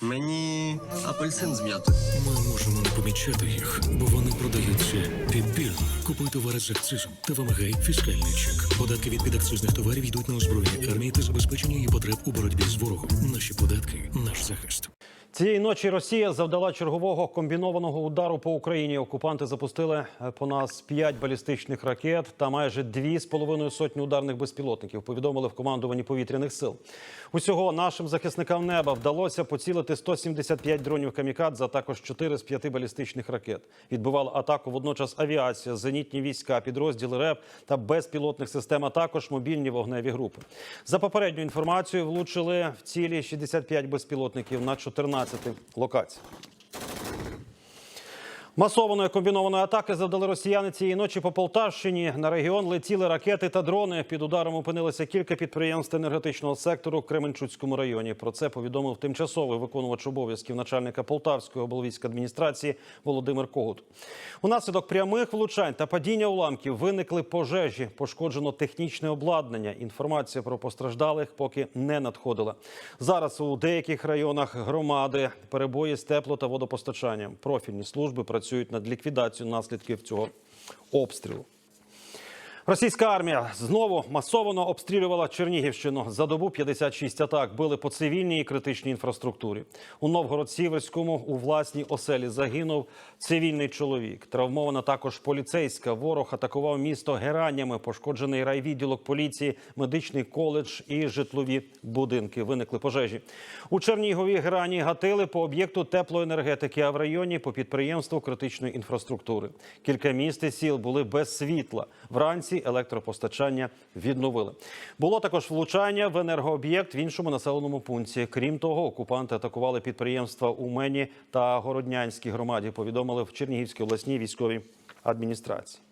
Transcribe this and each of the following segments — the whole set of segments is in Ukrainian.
Мені апельсин з м'ятою. Ми можемо не помічати їх, бо вони продаються підпільно. Купуй товари з акцизом та вимагай фіскальний чек. Податки від підакцизних товарів йдуть на озброєння армії та забезпечення її потреб у боротьбі з ворогом. Наші податки, наш захист. Цієї ночі Росія завдала чергового комбінованого удару по Україні. Окупанти запустили е, по нас п'ять балістичних ракет та майже дві з половиною сотні ударних безпілотників. Повідомили в командуванні повітряних сил. Усього нашим захисникам неба вдалося поцілити 175 дронів камікадзе, а також 4 з 5 балістичних ракет. Відбивала атаку водночас авіація, зенітні війська, підрозділи РЕП та безпілотних систем, а також мобільні вогневі групи. За попередньою інформацією, влучили в цілі 65 безпілотників на 14 локаціях. Масованої комбінованої атаки завдали росіяни цієї ночі по Полтавщині. На регіон летіли ракети та дрони. Під ударом опинилися кілька підприємств енергетичного сектору в Кременчуцькому районі. Про це повідомив тимчасовий виконувач обов'язків начальника Полтавської облвійської адміністрації Володимир Когут. Унаслідок прямих влучань та падіння уламків виникли пожежі. Пошкоджено технічне обладнання. Інформація про постраждалих поки не надходила. Зараз у деяких районах громади перебої з тепло та водопостачанням. Профільні служби працюють над ліквідацією наслідків цього обстрілу. Російська армія знову масово обстрілювала Чернігівщину. За добу 56 атак били по цивільній і критичній інфраструктурі. У Новгород-Сіверському у власній оселі загинув цивільний чоловік. Травмована також поліцейська. Ворог атакував місто гераннями. Пошкоджений райвідділок поліції, медичний коледж і житлові будинки. Виникли пожежі. У Чернігові грані гатили по об'єкту теплоенергетики, а в районі по підприємству критичної інфраструктури. Кілька міст і сіл були без світла. Вранці електропостачання відновили. Було також влучання в енергооб'єкт в іншому населеному пункті. Крім того, окупанти атакували підприємства у Мені та Городнянській громаді. Повідомили в Чернігівській обласній військовій адміністрації.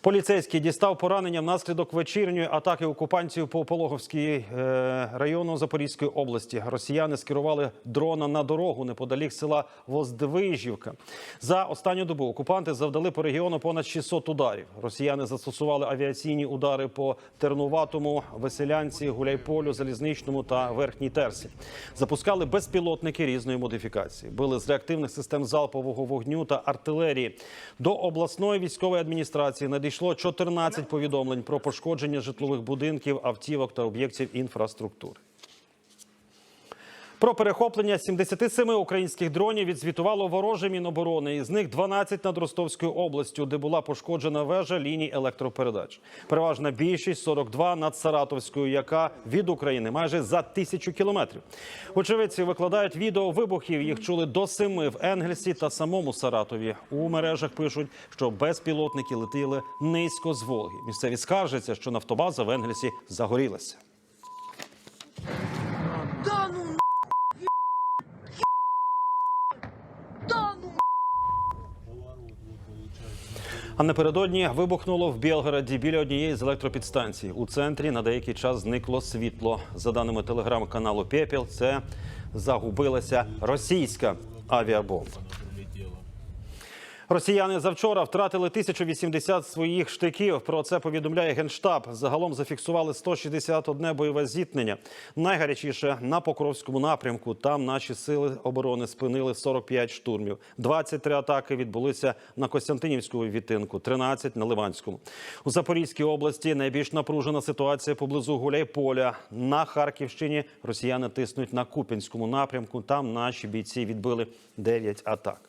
Поліцейський дістав поранення внаслідок вечірньої атаки окупантів по Пологовській е, району Запорізької області. Росіяни скерували дрона на дорогу неподалік села Воздвижівка. За останню добу окупанти завдали по регіону понад 600 ударів. Росіяни застосували авіаційні удари по Тернуватому, Веселянці, Гуляйполю, Залізничному та Верхній Терсі. Запускали безпілотники різної модифікації. Били з реактивних систем залпового вогню та артилерії. До обласної військової адміністрації надійшло 14 повідомлень про пошкодження житлових будинків, автівок та об'єктів інфраструктури. Про перехоплення 77 українських дронів відзвітувало вороже Міноборони. Із них 12 над Ростовською областю, де була пошкоджена вежа ліній електропередач. Переважна більшість 42 над Саратовською, яка від України майже за тисячу кілометрів. Очевидці викладають відео вибухів. Їх чули до семи в Енгельсі та самому Саратові. У мережах пишуть, що безпілотники летіли низько з Волги. Місцеві скаржаться, що нафтобаза в Енгельсі загорілася. Да ну Да ну А напередодні вибухнуло в Білгороді біля однієї з електропідстанцій. У центрі на деякий час зникло світло. За даними телеграм-каналу Пепіл, це загубилася російська авіабомба. Росіяни завчора втратили 1080 своїх штиків. Про це повідомляє генштаб. Загалом зафіксували 161 бойове зіткнення. Найгарячіше на Покровському напрямку. Там наші сили оборони спинили 45 штурмів. 23 атаки відбулися на Костянтинівську відтинку, 13 на Ливанському. У Запорізькій області найбільш напружена ситуація поблизу Гуляйполя. На Харківщині росіяни тиснуть на Купінському напрямку. Там наші бійці відбили 9 атак.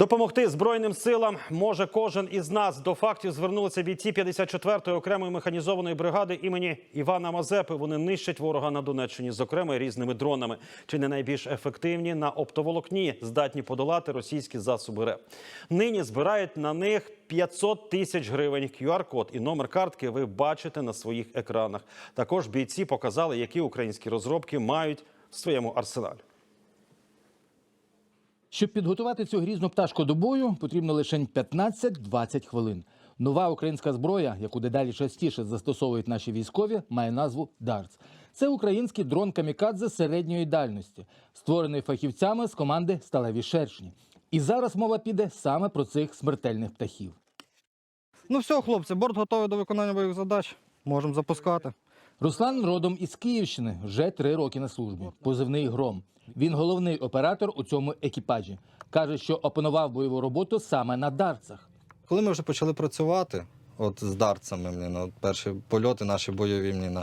Допомогти збройним силам може кожен із нас. До фактів звернулися бійці 54-ї окремої механізованої бригади імені Івана Мазепи. Вони нищать ворога на Донеччині, зокрема різними дронами. Чи не найбільш ефективні на оптоволокні, здатні подолати російські засоби РЕП. Нині збирають на них 500 тисяч гривень. QR-код і номер картки ви бачите на своїх екранах. Також бійці показали, які українські розробки мають в своєму арсеналі. Щоб підготувати цю грізну пташку до бою, потрібно лише 15-20 хвилин. Нова українська зброя, яку дедалі частіше застосовують наші військові, має назву «Дартс». Це український дрон камікадзе середньої дальності, створений фахівцями з команди Сталеві шершні. І зараз мова піде саме про цих смертельних птахів. Ну все, хлопці, борт готовий до виконання бойових задач. Можемо запускати. Руслан родом із Київщини вже три роки на службі. Позивний гром. Він головний оператор у цьому екіпажі. Каже, що опанував бойову роботу саме на дарцах. Коли ми вже почали працювати, от з дарцями, блін, от перші польоти наші бойові, блін,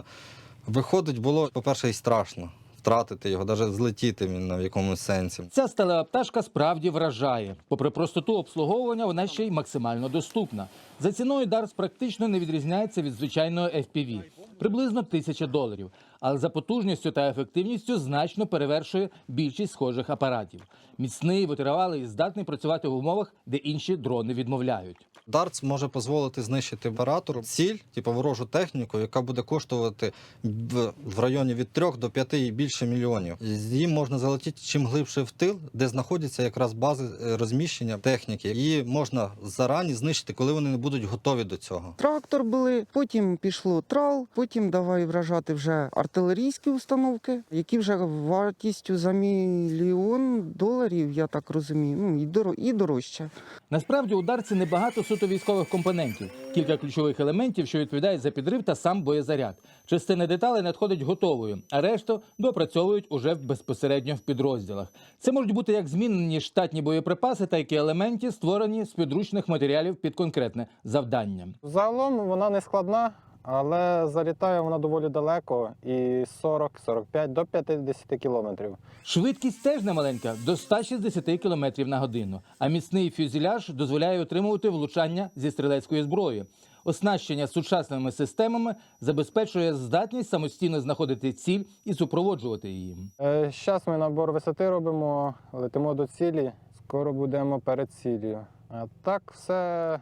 виходить, було, по-перше, і страшно втратити його, навіть злетіти блін, в якомусь сенсі. Ця сталева пташка справді вражає. Попри простоту обслуговування, вона ще й максимально доступна. За ціною Дарс практично не відрізняється від звичайного FPV – приблизно тисяча доларів. Але за потужністю та ефективністю значно перевершує більшість схожих апаратів. Міцний, витривалий і здатний працювати в умовах, де інші дрони відмовляють. Дартс може дозволити знищити оператору ціль, типу ворожу техніку, яка буде коштувати в, в районі від 3 до 5 і більше мільйонів. З Їм можна залетіти чим глибше в тил, де знаходяться якраз бази е, розміщення техніки. Її можна зарані знищити, коли вони не будуть готові до цього. Трактор були, потім пішло трал, потім давай вражати вже артилерійські установки, які вже вартістю за мільйон доларів, я так розумію, ну і доро- і дорожче. Насправді у Дарці небагато суто військових компонентів, кілька ключових елементів, що відповідають за підрив та сам боєзаряд. Частина деталей надходить готовою, а решту допрацьовують уже безпосередньо в підрозділах. Це можуть бути як змінені штатні боєприпаси, так і елементи, створені з підручних матеріалів під конкретне завдання. Загалом вона не складна, але залітає вона доволі далеко і 40-45 до 50 кілометрів. Швидкість теж немаленька до 160 км на годину. А міцний фюзеляж дозволяє отримувати влучання зі стрілецької зброї. Оснащення сучасними системами забезпечує здатність самостійно знаходити ціль і супроводжувати її. Зараз ми набор висоти робимо, летимо до цілі, скоро будемо перед ціллю. А так все.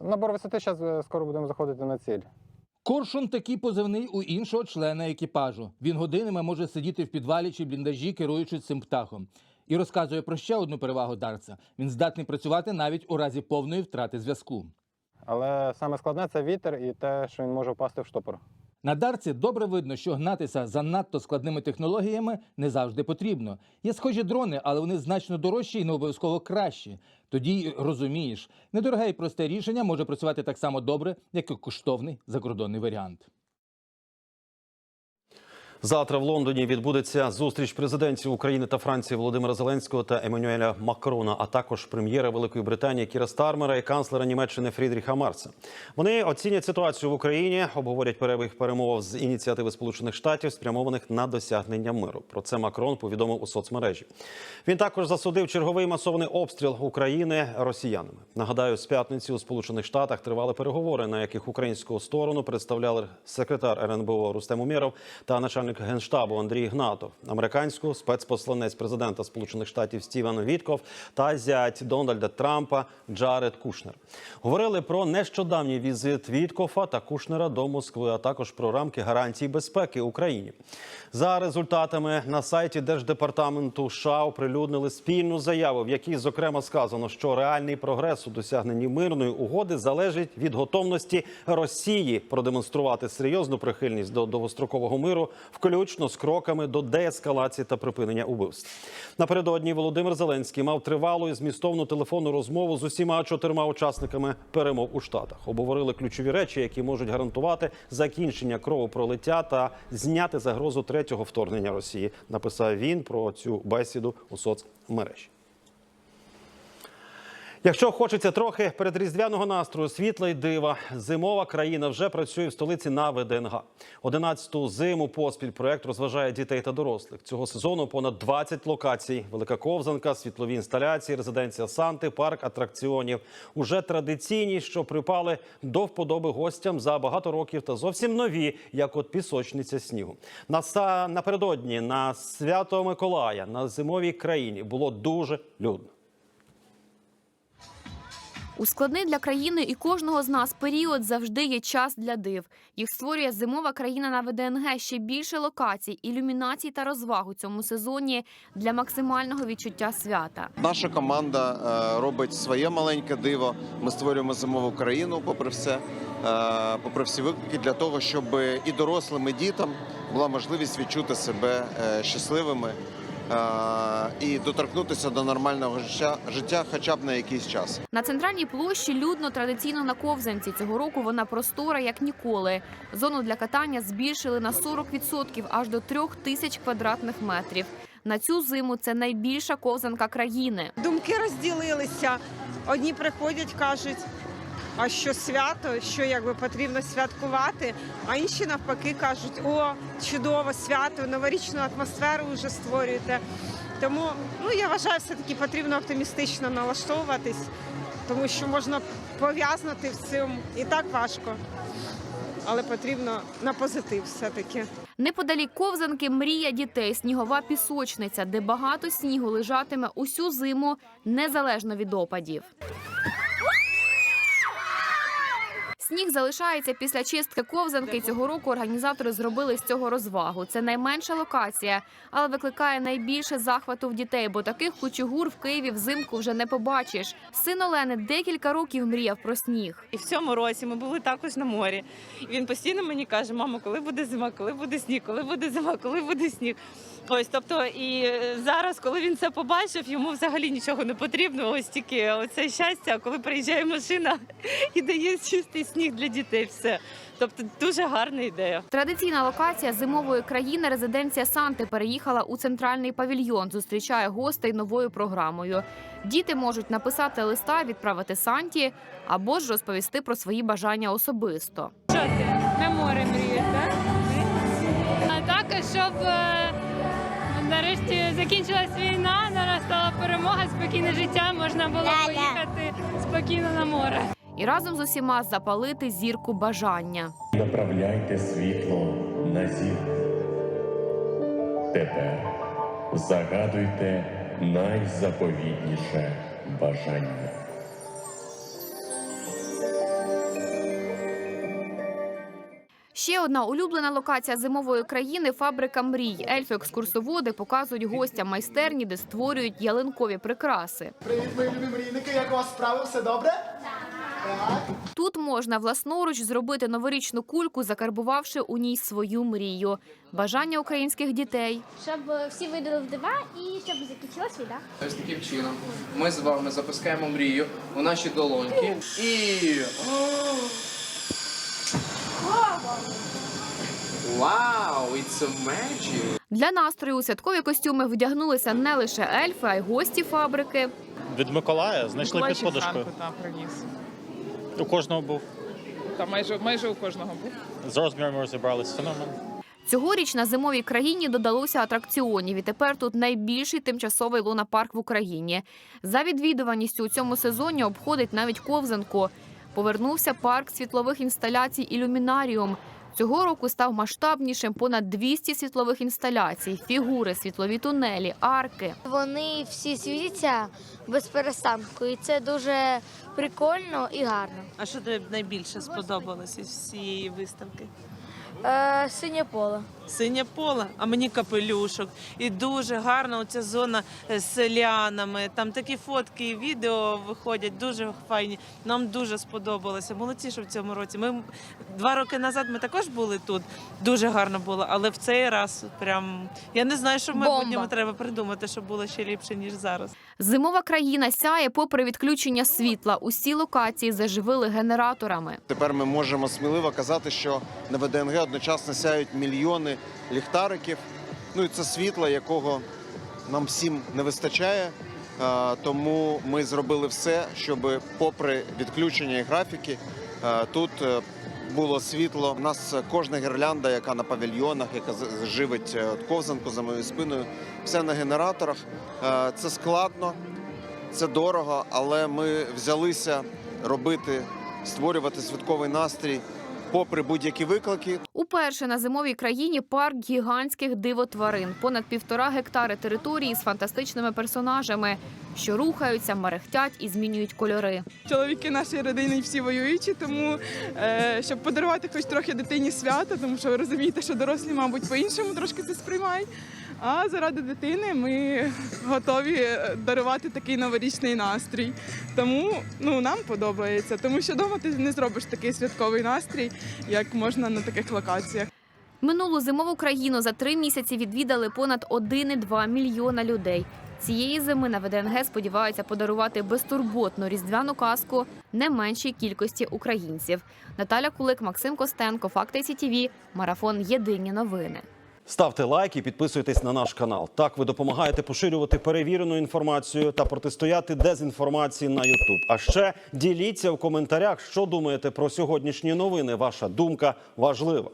Набор висоти зараз скоро будемо заходити на ціль. Коршун такий позивний у іншого члена екіпажу. Він годинами може сидіти в підвалі чи бліндажі, керуючи цим птахом. І розказує про ще одну перевагу Дарца. Він здатний працювати навіть у разі повної втрати зв'язку. Але саме складне це вітер і те, що він може впасти в штопор. На дарці добре видно, що гнатися за надто складними технологіями не завжди потрібно. Є схожі дрони, але вони значно дорожчі і не обов'язково кращі. Тоді розумієш, недороге і просте рішення може працювати так само добре, як і коштовний закордонний варіант. Завтра в Лондоні відбудеться зустріч президентів України та Франції Володимира Зеленського та Еммануеля Макрона, а також прем'єра Великої Британії Кіра Стармера і канцлера Німеччини Фрідріха Марца. Вони оцінять ситуацію в Україні, обговорять перебіг перемов з ініціативи Сполучених Штатів, спрямованих на досягнення миру. Про це Макрон повідомив у соцмережі. Він також засудив черговий масований обстріл України росіянами. Нагадаю, з п'ятниці у Сполучених Штатах тривали переговори, на яких українську сторону представляли секретар РНБО Рустем Умєров та начальник генштабу Андрій Гнатов, американську спецпосланець президента Сполучених Штатів Стівен Вітков та зять Дональда Трампа Джаред Кушнер. Говорили про нещодавній візит Віткофа та Кушнера до Москви, а також про рамки гарантій безпеки Україні. За результатами на сайті Держдепартаменту США оприлюднили спільну заяву, в якій зокрема сказано, що реальний прогрес у досягненні мирної угоди залежить від готовності Росії продемонструвати серйозну прихильність до довгострокового миру, включно з кроками до деескалації та припинення убивств. Напередодні Володимир Зеленський мав тривалу і змістовну телефонну розмову з усіма чотирма учасниками перемов у Штатах. Обговорили ключові речі, які можуть гарантувати закінчення кровопролиття та зняти загрозу третього вторгнення Росії. Написав він про цю бесіду у соцмережі. Якщо хочеться трохи передріздвяного настрою, світла й дива, зимова країна вже працює в столиці на ВДНГ. Одинадцяту зиму поспіль проект розважає дітей та дорослих. Цього сезону понад 20 локацій: велика ковзанка, світлові інсталяції, резиденція Санти, парк атракціонів. Уже традиційні, що припали до вподоби гостям за багато років, та зовсім нові, як от пісочниця снігу. На са- напередодні на свято Миколая на зимовій країні було дуже людно. У складний для країни і кожного з нас період завжди є час для див. Їх створює зимова країна на ВДНГ ще більше локацій, ілюмінацій та розваг у цьому сезоні для максимального відчуття свята. Наша команда е, робить своє маленьке диво. Ми створюємо зимову країну, попри все, е, попри всі виклики, для того, щоб і дорослим, і дітям була можливість відчути себе е, щасливими і доторкнутися до нормального життя, життя хоча б на якийсь час. На центральній площі людно традиційно на ковзанці. Цього року вона простора як ніколи. Зону для катання збільшили на 40% аж до трьох тисяч квадратних метрів. На цю зиму це найбільша ковзанка країни. Думки розділилися. Одні приходять, кажуть, а що свято, що якби потрібно святкувати. А інші навпаки кажуть, о, чудово, свято, новорічну атмосферу вже створюєте. Тому ну я вважаю, все таки потрібно оптимістично налаштовуватись, тому що можна пов'язнути в цьому і так важко. Але потрібно на позитив все-таки. Неподалік ковзанки мрія дітей снігова пісочниця, де багато снігу лежатиме усю зиму незалежно від опадів. Сніг залишається після чистки ковзанки. Цього року організатори зробили з цього розвагу. Це найменша локація, але викликає найбільше захвату в дітей, бо таких кучугур в Києві взимку вже не побачиш. Син Олени декілька років мріяв про сніг. І в цьому році ми були також на морі. І він постійно мені каже: мамо, коли буде зима, коли буде сніг, коли буде зима, коли буде сніг. Ось, тобто, і е, зараз, коли він це побачив, йому взагалі нічого не потрібно. Ось тільки оце щастя, коли приїжджає машина і дає чистий сніг для дітей. Все. Тобто дуже гарна ідея. Традиційна локація зимової країни резиденція Санти переїхала у центральний павільйон. Зустрічає гостей новою програмою. Діти можуть написати листа, відправити Санті або ж розповісти про свої бажання особисто. Що ти? На море мрієш, так? А також, щоб е, нарешті закінчилась війна, настала перемога, спокійне життя, можна було поїхати спокійно на море. І разом з усіма запалити зірку бажання. Направляйте світло на зірку. Тепер загадуйте найзаповітніше бажання. Ще одна улюблена локація зимової країни фабрика мрій. Ельфи-екскурсоводи показують гостям майстерні, де створюють ялинкові прикраси. Привіт, мої любі мрійники, як у вас справи? Все добре? Тут можна власноруч зробити новорічну кульку, закарбувавши у ній свою мрію. Бажання українських дітей. Щоб всі видали в дива і щоб закінчилась війна. Ось таким чином ми з вами запускаємо мрію у наші долоньки і. Вау, it's a magic! Для настрою у святкові костюми вдягнулися не лише ельфи, а й гості фабрики. Від Миколая знайшли під подушкою. приніс. У кожного був. Та майже майже у кожного був. З розмірами розібрались феномен. Цьогоріч на зимовій країні додалося атракціонів, і тепер тут найбільший тимчасовий лунапарк в Україні. За відвідуваністю у цьому сезоні обходить навіть ковзанку. Повернувся парк світлових інсталяцій Ілюмінаріум. Цього року став масштабнішим понад 200 світлових інсталяцій, фігури, світлові тунелі, арки. Вони всі світяться без перестанку, і це дуже прикольно і гарно. А що тобі найбільше сподобалось з цієї виставки? Е, синє поле. Синє поле, а мені капелюшок. І дуже гарна оця зона з селянами. Там такі фотки і відео виходять, дуже файні. Нам дуже сподобалося. Молодці, що в цьому році. Ми два роки назад ми також були тут. Дуже гарно було, але в цей раз прям я не знаю, що в майбутньому треба придумати, щоб було ще ліпше ніж зараз. Зимова країна сяє попри відключення світла. Усі локації заживили генераторами. Тепер ми можемо сміливо казати, що на ВДНГ одночасно сяють мільйони ліхтариків. Ну і це світло, якого нам всім не вистачає. Тому ми зробили все, щоб, попри відключення і графіки, тут е, було світло. У нас кожна гірлянда, яка на павільйонах, яка живить е, ковзанку за моєю спиною, все на генераторах. Це складно, це дорого, але ми взялися робити, створювати святковий настрій попри будь-які виклики. Уперше на зимовій країні парк гігантських дивотварин. Понад півтора гектари території з фантастичними персонажами, що рухаються, мерехтять і змінюють кольори. Чоловіки нашої родини всі воюючі, тому е, щоб подарувати хоч трохи дитині свята, тому що ви розумієте, що дорослі, мабуть, по-іншому трошки це сприймають. А заради дитини ми готові е, дарувати такий новорічний настрій. Тому ну, нам подобається, тому що вдома ти не зробиш такий святковий настрій, як можна на таких локаціях. Минулу зимову країну за три місяці відвідали понад 1,2 мільйона людей. Цієї зими на ВДНГ сподіваються подарувати безтурботну різдвяну казку не меншій кількості українців. Наталя Кулик, Максим Костенко, Факти СІТІВІ, Марафон Єдині новини. Ставте лайк і підписуйтесь на наш канал. Так ви допомагаєте поширювати перевірену інформацію та протистояти дезінформації на YouTube. А ще діліться в коментарях, що думаєте про сьогоднішні новини. Ваша думка важлива.